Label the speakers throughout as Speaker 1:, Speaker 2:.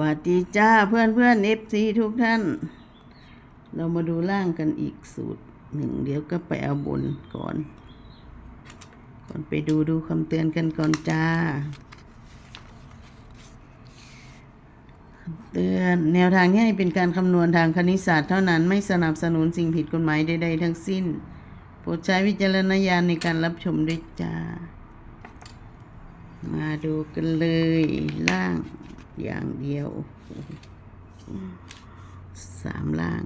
Speaker 1: วัสดีจ้าเพื่อนเพื่อนเอฟซีทุกท่าน เรามาดูล่างกันอีกสูตรหนึ่งเดี๋ยวก็ไปเอาบนก่อน ก่อนไปดูดูคำเตือนกันก่อนจ้าเตือนแนวทางนี้เป็นการคำนวณทางคณิตศาสตร์เท่านั้นไม่สนับสนุนสิ่งผิดกฎหมายใดๆทั้งสิ้น โปรดใช้วิจารณญาณในการรับชมด้วยจ้า มาดูกันเลยล่าง อย่างเดียวสามล่าง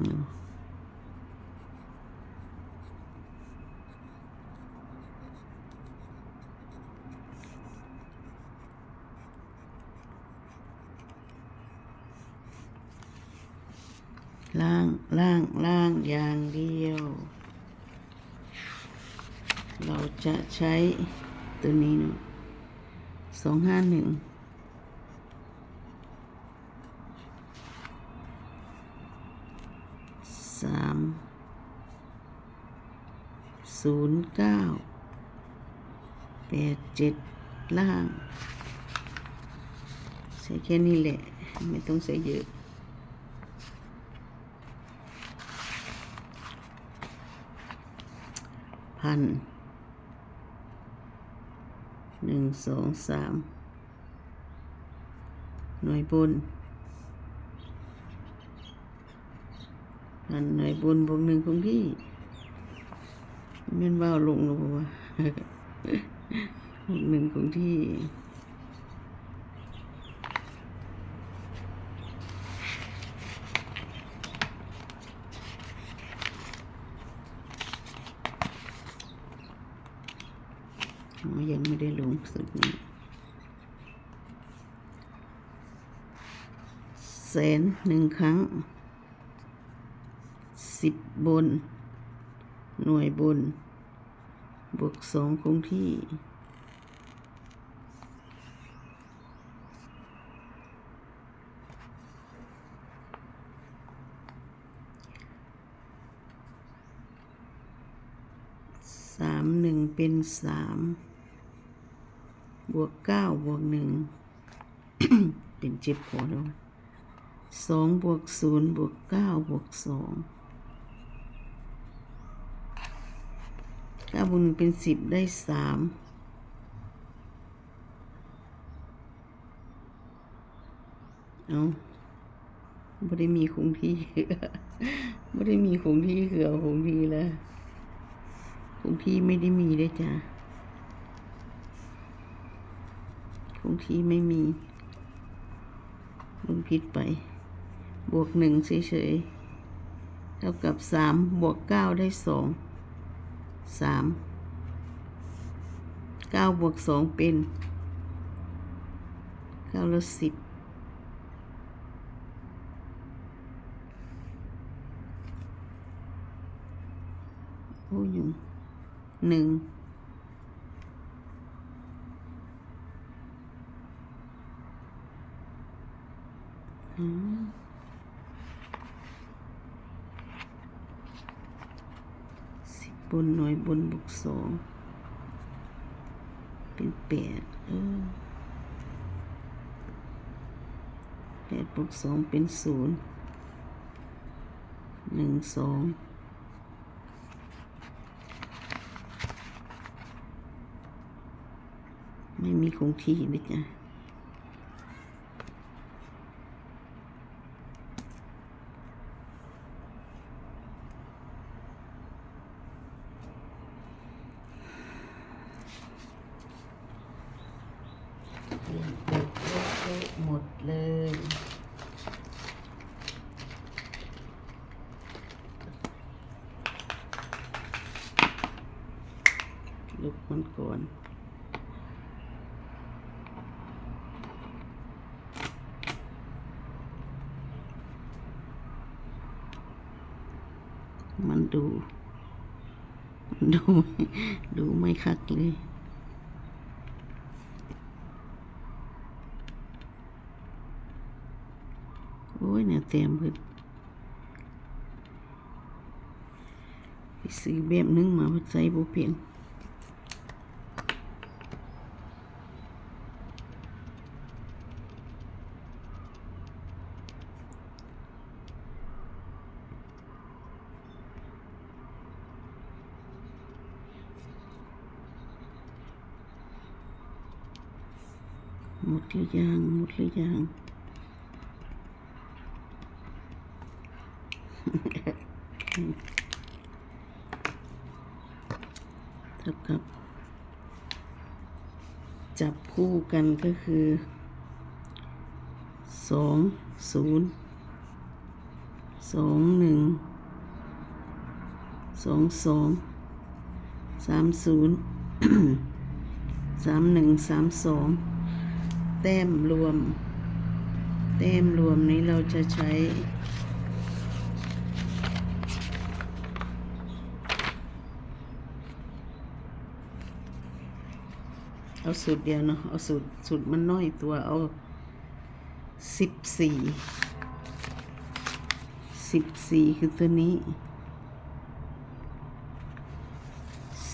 Speaker 1: ล่าง ล่าง ล่าง อย่างเดียว เราจะใช้ตัวนี้เนาะสองห้าหนึ่ง สามศูนย์เก้าแปดเจ็ดล่าง ใส่แค่นี้แหละ ไม่ต้องใส่เยอะพันหนึ่งสองสามหน่วยบน พันหนบนบวกหนึ่งคงที่แม่นว่าลงหรือเปล่าวะบวกหนึ่งคงที่ยังไม่ได้ลงสุดนี้แสนหนึ่งครั้ง สิบบน หน่วยบน บวกสองคงที่ สามหนึ่งเป็นสามบวกเก้าบวกหนึ่งเป็นเจ็บพอแล้วสองบวกศูนย์บวกเก้าบวกสอง เก้าบวกหนึ่งเป็นสิบได้สามเอาไม่ได้มีคงที่ไม่ได้มีคงที่คือคงที่แล้วคงที่ไม่ได้มีด้วยจ้ะคงที่ไม่มีลงผิดไป บวกหนึ่งเฉยๆเท่ากับสามบวกเก้าได้สอง สามเก้าบวกสองเป็นเก้าละสิบโอ้ยงหนึ่ง อืมสิบบ นหน่วยบนบวกสองเป็นแปดเออแปดบวกสองเป็นศูนย์หนึ่งสองไม่มีคงที่นะจ๊ะ เด็กเด็กเละๆหม ดเลย ลุกมันก่อนมันดูมันดู ดูไม่คักเลย เนี่ยเต็มเบิดไปซื้อแบบนึงมาใส่บุเพียงหมดหรือยังหมดหรือยัง จับคู่กันก็คือสองศูนย์สองหนึ่งสองสองสามศูนย์สามหนึ่งสามสองแต้มรวม แต้มรวมนี้เราจะใช้ เอาสูตรเดียวเนาะเอาสูตรสูตรมันน้อยตัวเอาสิบสี่สิบสี่คือตัวนี้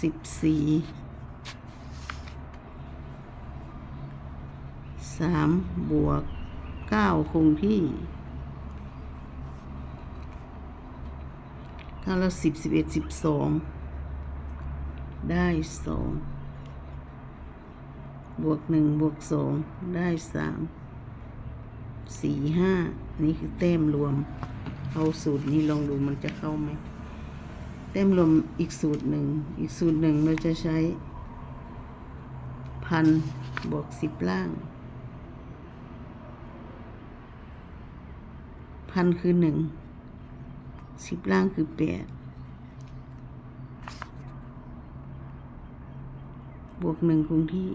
Speaker 1: สิบสี่สามบวกเก้าคงที่ถ้าเราสิบสิบเอ็ดสิบสองได้สอง บวกหนึ่งบวกสองได้สามสี่ห้านี่คือแต้มรวม เอาสูตรนี้ลองดูมันจะเข้าไหมแต้มรวมอีกสูตรหนึ่งอีกสูตรหนึ่งเราจะใช้พันบวกสิบล่าง พันคือหนึ่งสิบล่างคือแปดบวกหนึ่งคงที่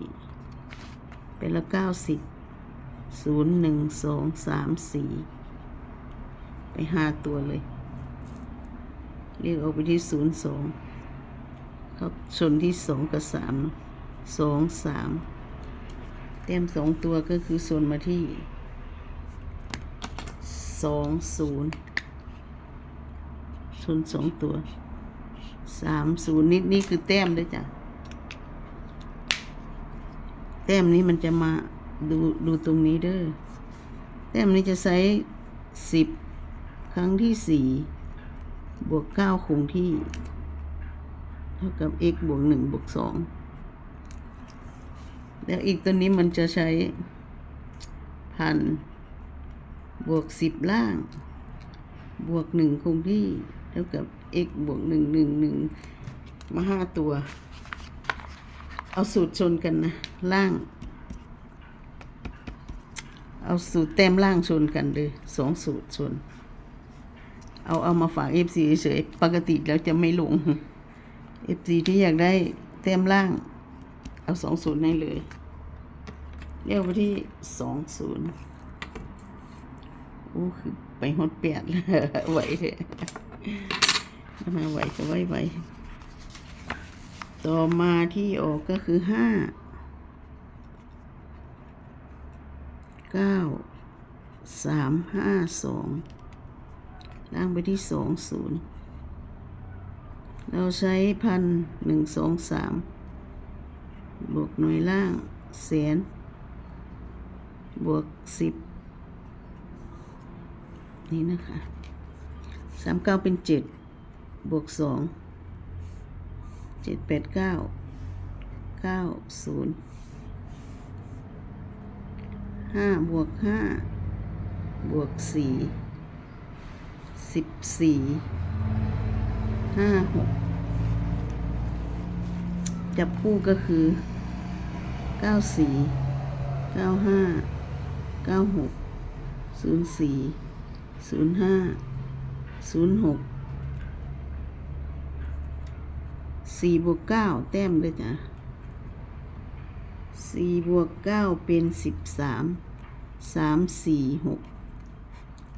Speaker 1: เป็นละเก้าสิบศูนย์หนึ่งสองสามสี่ไปห้าตัวเลย เรียกออกไปที่ศูนย์สองเขาชนที่สองกับสามสองสามเต็มสองตัวก็คือโซนมาที่สองศูนย์ชนสองตัวสามศูนย์นี่นี่คือแต้มด้วยจ้ะ แต้มนี้มันจะมาดูดูตรงนี้เด้อแต้มนี้จะใช้สิบครั้งที่สี่บวกเก้าคงที่ เท่ากับ x บวกหนึ่งบวกสองแล้วอีกตัวนี้มันจะใช้พันบวกสิบล่าง บวกหนึ่งคงที่ เท่ากับ x บวกหนึ่งหนึ่งหนึ่งมาห้าตัว เอาสูตรชนกันนะ ล่าง เอาสูตรแต้มล่างชนกันเลยสองสูตรชน เอาเอามาฝากเอฟซีเฉยปกติแล้วจะไม่ลงเอฟซีที่อยากได้แต้มล่าง เอาสองศูนย์ให้เลยเรียกไปที่สองศูนย์โอ้คือไปฮอดแปดแล้วไหวเลยมาไมไหวก็ไหวไหว ต่อมาที่ออกก็คือห้าเก้าสามห้าสองล่างไปที่สองศูนย์เราใช้พันหนึ่งสองสามบวกหน่วยล่างแสนบวกสิบนี่นะคะสามเก้าเป็นเจ็ดบวกสอง เจ็ดแปดเก้าเก้าศูนย์ห้าบวกห้าบวกสี่สิบสี่ห้าหกจับคู่ก็คือเก้าสี่เก้าห้าเก้าหกศูนย์สี่ศูนย์ห้าศูนย์หก สี่บวกเก้าแต้มเลยจ้ะสี่บวกเก้าเป็นสิบสามสามสี่หก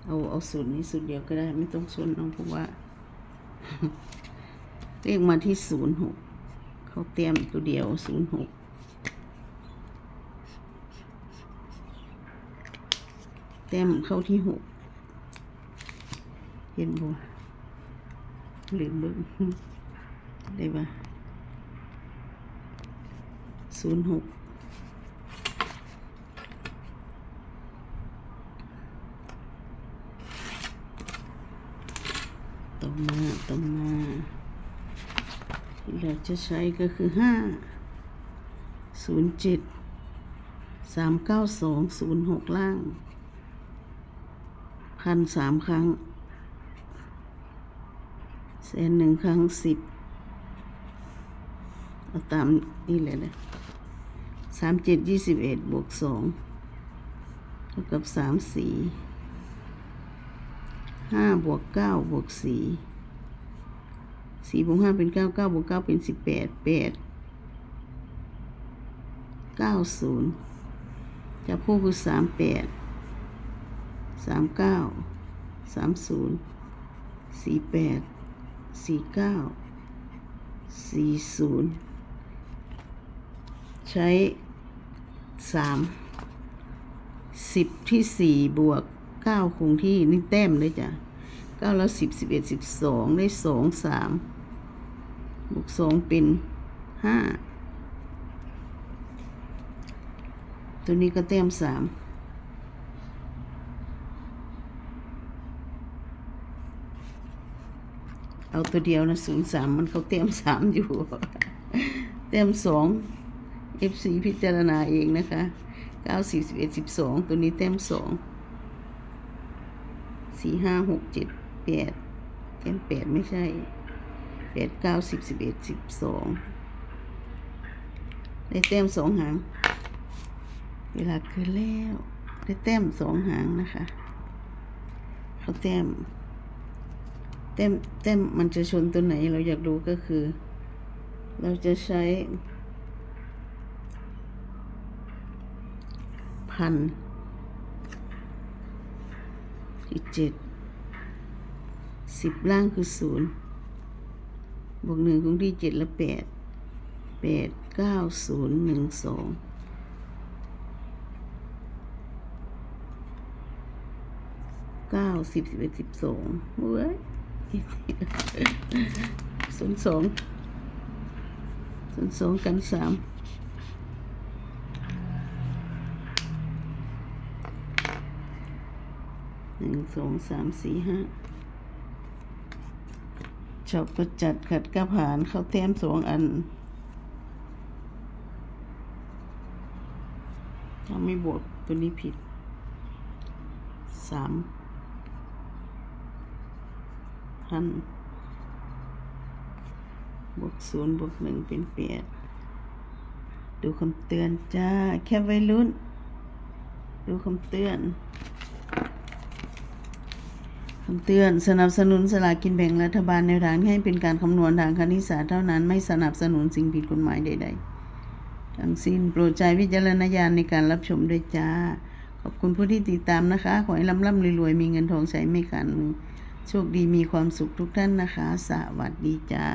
Speaker 1: เอาเอาสูตรนี้สูตรเดียวก็ได้ ไม่ต้องส่วนน้องเพราะว่าเรียกมาที่ศูนย์หกเขาเตรียมตัวเดียวศูนย์หกเต็มเข้าที่หกเห็นบ่ลืมเบิ่ง ได้ปะศูนย์หกต่อมาต่อมาที่เราจะใช้ก็คือห้าศูนย์เจ็ดสามเก้าสองศูนย์หกล่างพันสามครั้งแสนหนึ่งครั้งสิบ ตามนี่เลยนะสามเจ็ดยี่สิบเอ็ดบวกสองเท่ากับสามสี่ห้าบวกเก้าบวกสี่สี่บวกห้าเป็นเก้าเก้าบวกเก้าเป็นสิบแปดแปดเก้าศูนย์จับคู่คือสามแปดสามเก้าสามศูนย์สี่แปดสี่เก้าสี่ศูนย์ ช้สามสิบที่สี่บวกเก้าคงที่นี่แต้มเลยจ้ะเก้าแล้วสิบสิบเอ็ดสิบสองได้สองสามบวกสองเป็นห้าตัวนี้ก็แต้มสามเอาตัวเดียวนะศูนย์สามมันเขาแต้มสามอยู่แต้มสอง FC พิจารณาเองนะคะเก้าสี่สิบเอ็ดสิบสองตัวนี้แต้มสองสี่ห้าหกเจ็ดแต้มแปดไม่ใช่แปดเก้าสิบสิบเอ็ดสิบสองได้แต้มสองหาง เวลาคืนแล้ว ได้แต้มสองหางนะคะ เขาแต้ม แต้ม แต้มมันจะชนตัวไหนเราอยากรู้ก็คือ เราจะใช้ พันที่เจ็ดสิบล่างคือศูนย์บวกหนึ่งคงที่เจ็ดและแปดแปดเก้าศูนย์หนึ่งสองเก้าสิบสิบเอ็ดสิบสองเว้ยศูนย์สองศูนย์สองกันสาม นึ่งสองสามสี่ห้าชอบก็จัดขัดกระผานเข้าแต้มสองอันถ้าไม่บวกตัวนี้ผิดสามพันบวกศูนย์บวกหนึ่งเป็นแปดดูคำเตือนจ้า แค่วัยรุ่น ดูคำเตือน คำเตือนสนับสนุนสลากกินแบ่งรัฐบาลในทางให้เป็นการคำนวณทางคณิตศาสตร์เท่านั้นไม่สนับสนุนสิ่งผิดกฎหมายใด ๆ ทั้งสิ้นโปรดใช้วิจารณญาณในการรับชมด้วยจ้า ขอบคุณผู้ที่ติดตามนะคะ ขอให้ร่ำร่ำรวยๆ มีเงินทองใช้ไม่ขาดมือ โชคดีมีความสุขทุกท่านนะคะ สวัสดีจ้า